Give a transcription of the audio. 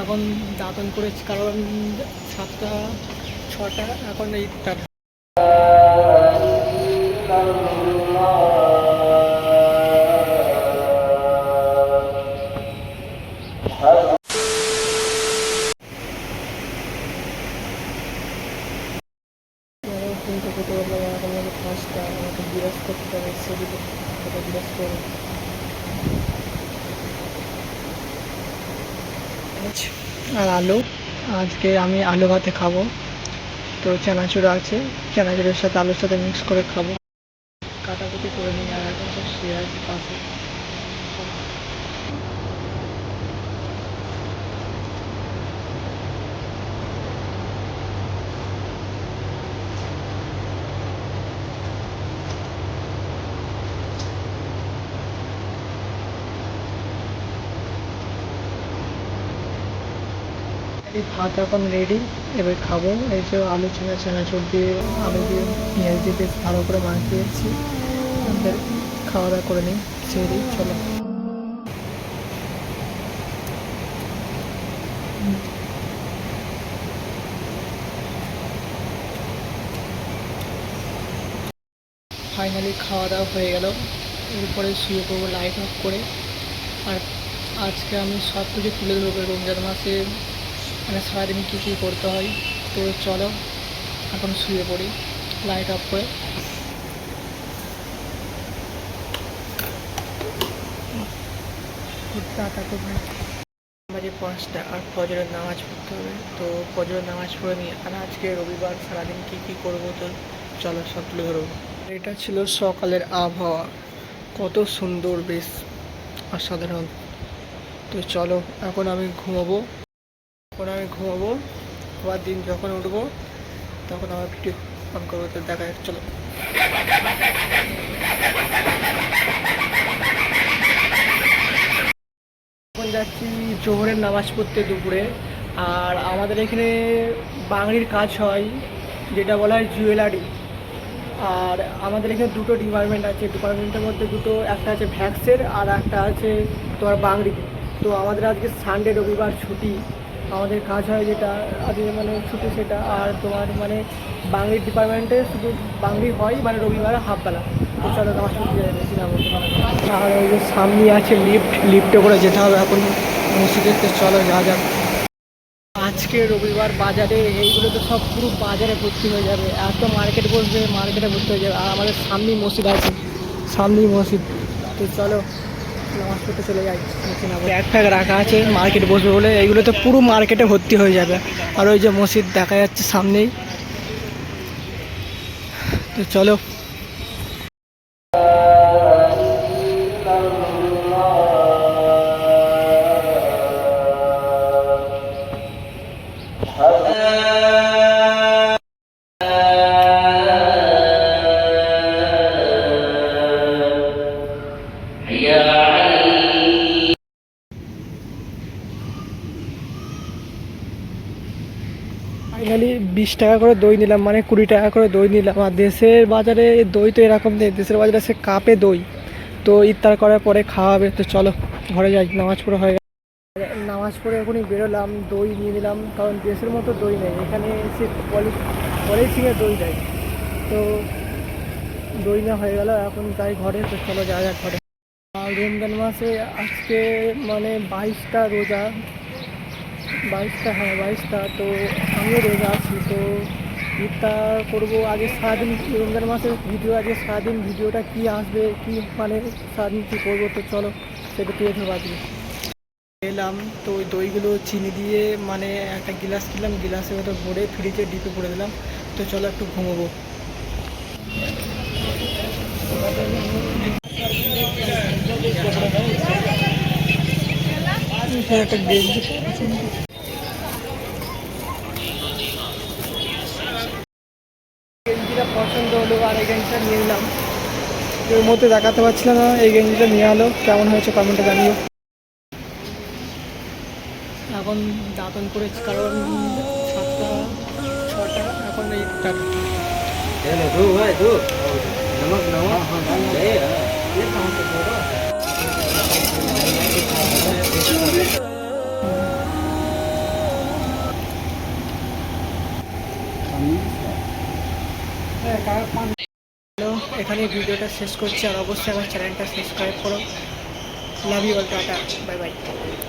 এখন দাঁতন করেছি কারণ সাতটা ছটা এখন এই কিন্তু না, এখন আমাকে আমাকে বিরাজ করতে হবে সেদিকে বিরাজ করে আর আলু। আজকে আমি আলু ভাতে খাব। তো চানাচুর আছে, চানাচুরের সাথে আলুর সাথে মিক্স করে খাব। কাটাকুটি করে নিয়ে আর এখন সব আছি পাশে এই ভাত এখন রেডি এবার খাব। এই যে আলু চানা চানাচুর দিয়ে আলু দিয়ে পেঁয়াজ দিয়ে বেশ ভালো করে মাখিয়েছি। আমাদের খাওয়া দাওয়া করে নিই ছেড়ে চলো। ফাইনালি খাওয়া দাওয়া হয়ে গেল। এরপরে শুয়ে পড়ব লাইট অফ করে। আর আজকে আমি সব কিছু তুলে ধরবো রমজান মাসে। মানে সারাদিন কী কী করতে হয়? তো চলো, এখন শুয়ে পড়ি। লাইট অফ করে। বাজে পাঁচটা আর ফজরের নামাজ পড়তে হবে। তো ফজরের নামাজ পড়ে নিই আর আজকে রবিবার সারাদিন কী কী করব তো চলো সব তুলে ধরবো। এটা ছিল সকালের আবহাওয়া। কত সুন্দর বেশ, অসাধারণ। তো চলো, এখন আমি ঘুমাবো। এখন আমি ঘুমাবো আবার দিন যখন উঠবো, তখন আমার ভিডিও অন করব, তো দেখা যাক, চলো। এখন যাচ্ছি জোহরের নামাজ পড়তে দুপুরে, আর আমাদের এখানে বাঙালির কাজ হয়, যেটা বলা হয় জুয়েলারি। আর আমাদের এখানে দুটো ডিপার্টমেন্ট আছে ডিপার্টমেন্টের মধ্যে দুটো, একটা আছে ভ্যাক্সের আর একটা আছে তোমার বাংরি তো আমাদের আজকে সানডে রবিবার ছুটি। আমাদের কাজ হয় যেটা, আজকে মানে ছুটি সেটা, আর তোমার মানে বাংলির ডিপার্টমেন্টে শুধু বাংলি হয় মানে রবিবার হাফবেলা চলো পারব আর ওই যে সামনে আছে লিফট লিফটে করে যেতে হবে এখন। মসজিদের তো চলো, যা যাক। আজকে রবিবার বাজারে, এইগুলো তো সব পুরো বাজারে ভর্তি হয়ে যাবে। এত মার্কেট বসবে মার্কেটে ভর্তি হয়ে যাবে। আর আমাদের সামনেই মসজিদ আছে। সামনেই মসজিদ। তো চলো নামাজ রাখা আছে, মার্কেট বসবে বলে এইগুলো তো পুরো মার্কেটে ভর্তি হয়ে যাবে। আর ওই যে মসজিদ দেখা যাচ্ছে সামনেই। তো চলো। ফাইনালি বিশ টাকা করে দই নিলাম মানে কুড়ি টাকা করে দই নিলাম। আর দেশের বাজারে দই তো এরকম নেই, দেশের বাজারে সে কাপে দই। তো ইফতার করার পরে খাওয়াবে তো চলো ঘরে যাই, নামাজ পড়ে হয়ে নামাজ পড়ে এখনই বেরোলাম, দই নিয়ে নিলাম, কারণ দেশের মতো দই নেই, এখানে সে পলি পলিথিনের দই দেয়। তো দই না হয়ে গেল, এখন তাই ঘরে, তো চলো যা যাক ঘরে। আর রমজান মাসে আজকে মানে বাইশটা রোজা বাইশটা হ্যাঁ বাইশটা। তো আমিও রোজা আছি। তো ইফতার করব আগে সারাদিন, রমজান মাসের ভিডিও আগে সারাদিন, ভিডিওটা কী আসবে, কী মানে সারাদিন কী করব, তো চলো সেটা তুলে ধরবো আজকে। এলাম, তো ওই দইগুলো চিনি দিয়ে মানে একটা গিলাস কিনলাম গিলাসের মতো ভরে ফ্রিজে ডিপে করে দিলাম। তো চলো একটু ঘুমোবো। একটা গেঞ্জিটা পছন্দ হলো আর এই গেঞ্জিটা নিয়ে নিলাম। এর মধ্যে দেখাতে পারছিলাম না এই গেঞ্জিটা নিয়ে আলো কেমন হয়েছে কমেন্টে জানিও। এখন দাঁতন করেছি কারণ সাতটা ছটা এখন এই টাটা এখানে ভিডিওটা শেষ করছি আর অবশ্যই আমার চ্যানেলটা সাবস্ক্রাইব করো। Love you all tata. Bye bye